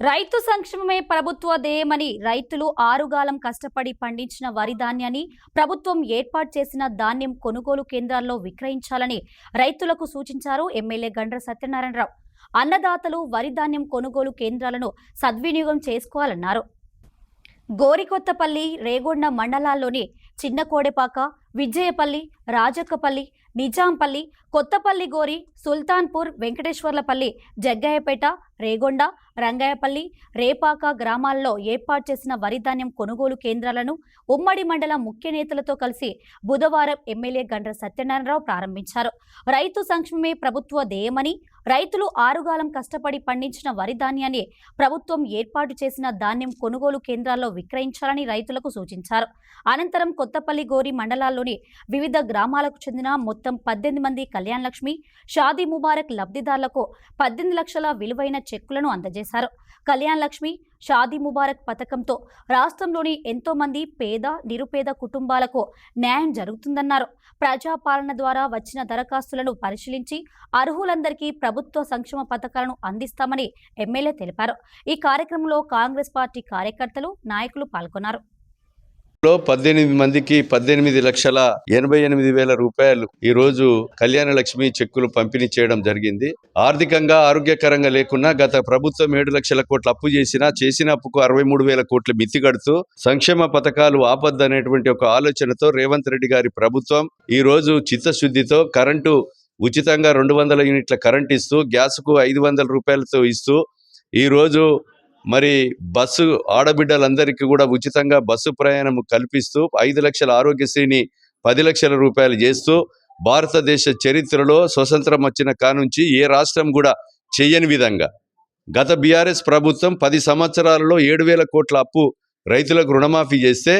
రైతు సంక్షేమమే ప్రభుత్వ ధ్యేయమని రైతులు ఆరుగాలం కష్టపడి పండించిన వరి ధాన్యాన్ని ప్రభుత్వం ఏర్పాటు చేసిన ధాన్యం కొనుగోలు కేంద్రాల్లో విక్రయించాలని రైతులకు సూచించారు ఎమ్మెల్యే గండ్ర సత్యనారాయణరావు. అన్నదాతలు వరి ధాన్యం కొనుగోలు కేంద్రాలను సద్వినియోగం చేసుకోవాలన్నారు. గోరికొత్తపల్లి రేగొండ మండలాల్లోని చిన్న కోడెపాక విజయపల్లి రాజక్కపల్లి నిజాంపల్లి కొత్తపల్లి గోరి సుల్తాన్పూర్ వెంకటేశ్వర్లపల్లి జగ్గయ్యపేట రేగొండ రంగయ్యపల్లి రేపాక గ్రామాల్లో ఏర్పాటు చేసిన వరిధాన్యం కొనుగోలు కేంద్రాలను ఉమ్మడి మండలం ముఖ్య నేతలతో కలిసి బుధవారం ఎమ్మెల్యే గండ్ర సత్యనారాయణరావు ప్రారంభించారు. రైతు సంక్షేమమే ప్రభుత్వ ధ్యేయమని రైతులు ఆరుగాలం కష్టపడి పండించిన వరి ధాన్యాన్ని ప్రభుత్వం ఏర్పాటు చేసిన ధాన్యం కొనుగోలు కేంద్రాల్లో విక్రయించాలని రైతులకు సూచించారు. అనంతరం కొత్తపల్లి గోరి మండలాల్లోని వివిధ గ్రామాలకు చెందిన మొత్తం పద్దెనిమిది మంది కళ్యాణ్ లక్ష్మి షాదీ ముబారక్ లబ్ధిదారులకు పద్దెనిమిది లక్షల విలువైన చెక్కులను అందజేశారు. కళ్యాణ్ లక్ష్మి షాదీ ముబారక్ పథకంతో రాష్ట్రంలోని ఎంతో మంది పేద నిరుపేద కుటుంబాలకు న్యాయం జరుగుతుందన్నారు. ప్రజాపాలన ద్వారా వచ్చిన దరఖాస్తులను పరిశీలించి అర్హులందరికీ ప్రభుత్వ సంక్షేమ పథకాలను అందిస్తామని ఎమ్మెల్యే తెలిపారు. ఈ కార్యక్రమంలో కాంగ్రెస్ పార్టీ కార్యకర్తలు నాయకులు పాల్గొన్నారు. లో పద్దెనిమిది మందికి పద్దెనిమిది లక్షల ఎనభై ఎనిమిది వేల రూపాయలు ఈ రోజు కళ్యాణ లక్ష్మి చెక్కులు పంపిణీ చేయడం జరిగింది. ఆర్థికంగా ఆరోగ్యకరంగా లేకున్నా గత ప్రభుత్వం ఏడు లక్షల కోట్ల అప్పు చేసినా చేసిన అప్పుకు అరవై మూడు వేల కోట్లు మిత్తి కడుతూ సంక్షేమ పథకాలు ఆపద్దనేటువంటి ఒక ఆలోచనతో రేవంత్ రెడ్డి గారి ప్రభుత్వం ఈ రోజు చిత్తశుద్ధితో కరెంటు ఉచితంగా రెండు వందల యూనిట్ల కరెంట్ ఇస్తూ గ్యాస్కు ఐదు వందల రూపాయలతో ఇస్తూ ఈ రోజు మరి బస్సు ఆడబిడ్డలందరికీ కూడా ఉచితంగా బస్సు ప్రయాణం కల్పిస్తూ ఐదు లక్షల ఆరోగ్యశ్రీని పది లక్షల రూపాయలు చేస్తూ భారతదేశ చరిత్రలో స్వతంత్రం వచ్చిన కానుంచి ఏ రాష్ట్రం కూడా చెయ్యని విధంగా. గత బీఆర్ఎస్ ప్రభుత్వం పది సంవత్సరాలలో ఏడు వేల కోట్ల అప్పు రైతులకు రుణమాఫీ చేస్తే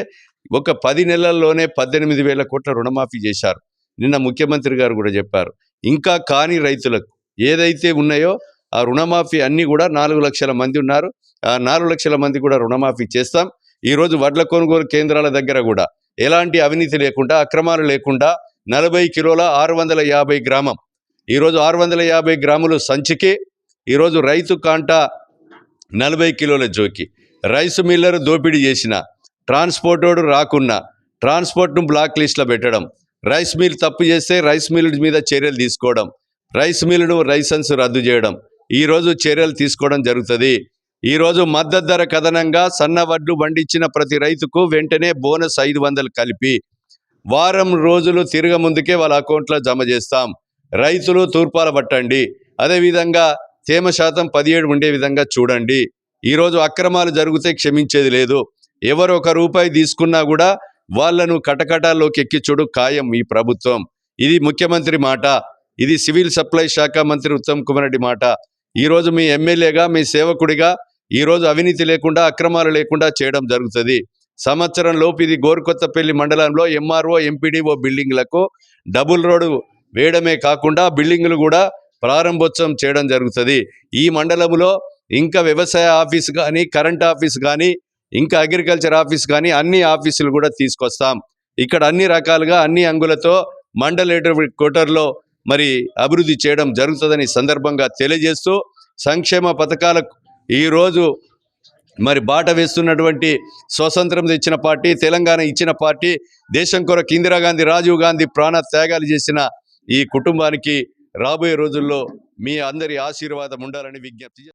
ఒక పది నెలల్లోనే పద్దెనిమిది వేల కోట్ల రుణమాఫీ చేశారు. నిన్న ముఖ్యమంత్రి గారు కూడా చెప్పారు. ఇంకా కాని రైతులకు ఏదైతే ఉన్నాయో ఆ రుణమాఫీ అన్నీ కూడా నాలుగు లక్షల మంది ఉన్నారు. ఆ నాలుగు లక్షల మంది కూడా రుణమాఫీ చేస్తాం. ఈరోజు వడ్ల కొనుగోలు కేంద్రాల దగ్గర కూడా ఎలాంటి అవినీతి లేకుండా అక్రమాలు లేకుండా నలభై కిలోల ఆరు వందల యాభై గ్రామం. ఈరోజు ఆరు వందల యాభై గ్రాములు సంచికి ఈరోజు రైతు కాంట నలభై కిలోల జోకి. రైస్ మిల్లర్ దోపిడీ చేసిన ట్రాన్స్పోర్టోడు రాకున్నా ట్రాన్స్పోర్ట్ను బ్లాక్ లిస్ట్లో పెట్టడం రైస్ మిల్ తప్పు చేస్తే రైస్ మిల్ మీద చర్యలు తీసుకోవడం రైస్ మిల్ను లైసెన్స్ రద్దు చేయడం ఈరోజు చర్యలు తీసుకోవడం జరుగుతుంది. ఈరోజు మద్దతు ధర కథనంగా సన్న వడ్లు పండించిన ప్రతి రైతుకు వెంటనే బోనస్ ఐదు వందలు కలిపి వారం రోజులు తిరగ ముందుకే వాళ్ళ అకౌంట్లో జమ చేస్తాం. రైతులు తూర్పాల పట్టండి. అదేవిధంగా తేమ శాతం పదిహేడు ఉండే విధంగా చూడండి. ఈరోజు అక్రమాలు జరిగితే క్షమించేది లేదు. ఎవరు ఒక రూపాయి తీసుకున్నా కూడా వాళ్ళను కటకటాల్లోకి ఎక్కించుడు ఖాయం ఈ ప్రభుత్వం. ఇది ముఖ్యమంత్రి మాట. ఇది సివిల్ సప్లై శాఖ మంత్రి ఉత్తమ్ కుమార్ రెడ్డి మాట. ఈరోజు మీ ఎమ్మెల్యేగా మీ సేవకుడిగా ఈరోజు అవినీతి లేకుండా అక్రమాలు లేకుండా చేయడం జరుగుతుంది. సంవత్సరం లోపు ఇది గోరుకొత్తపల్లి మండలంలో ఎంఆర్ఓ ఎంపీడీఓ బిల్డింగ్లకు డబుల్ రోడ్డు వేయడమే కాకుండా బిల్డింగులు కూడా ప్రారంభోత్సవం చేయడం జరుగుతుంది. ఈ మండలంలో ఇంకా వ్యవసాయ ఆఫీస్ కానీ కరెంట్ ఆఫీస్ కానీ ఇంకా అగ్రికల్చర్ ఆఫీస్ కానీ అన్ని ఆఫీసులు కూడా తీసుకొస్తాం. ఇక్కడ అన్ని రకాలుగా అన్ని అంగులతో మండలేటర్ కోటర్లో మరి అభివృద్ధి చేయడం జరుగుతుందని సందర్భంగా తెలియజేస్తూ సంక్షేమ పథకాలకు ఈరోజు మరి బాట వేస్తున్నటువంటి స్వతంత్రం తెచ్చిన పార్టీ తెలంగాణ ఇచ్చిన పార్టీ దేశం కొరకు ఇందిరాగాంధీ రాజీవ్ గాంధీ ప్రాణ త్యాగాలు చేసిన ఈ కుటుంబానికి రాబోయే రోజుల్లో మీ అందరి ఆశీర్వాదం ఉండాలని విజ్ఞప్తి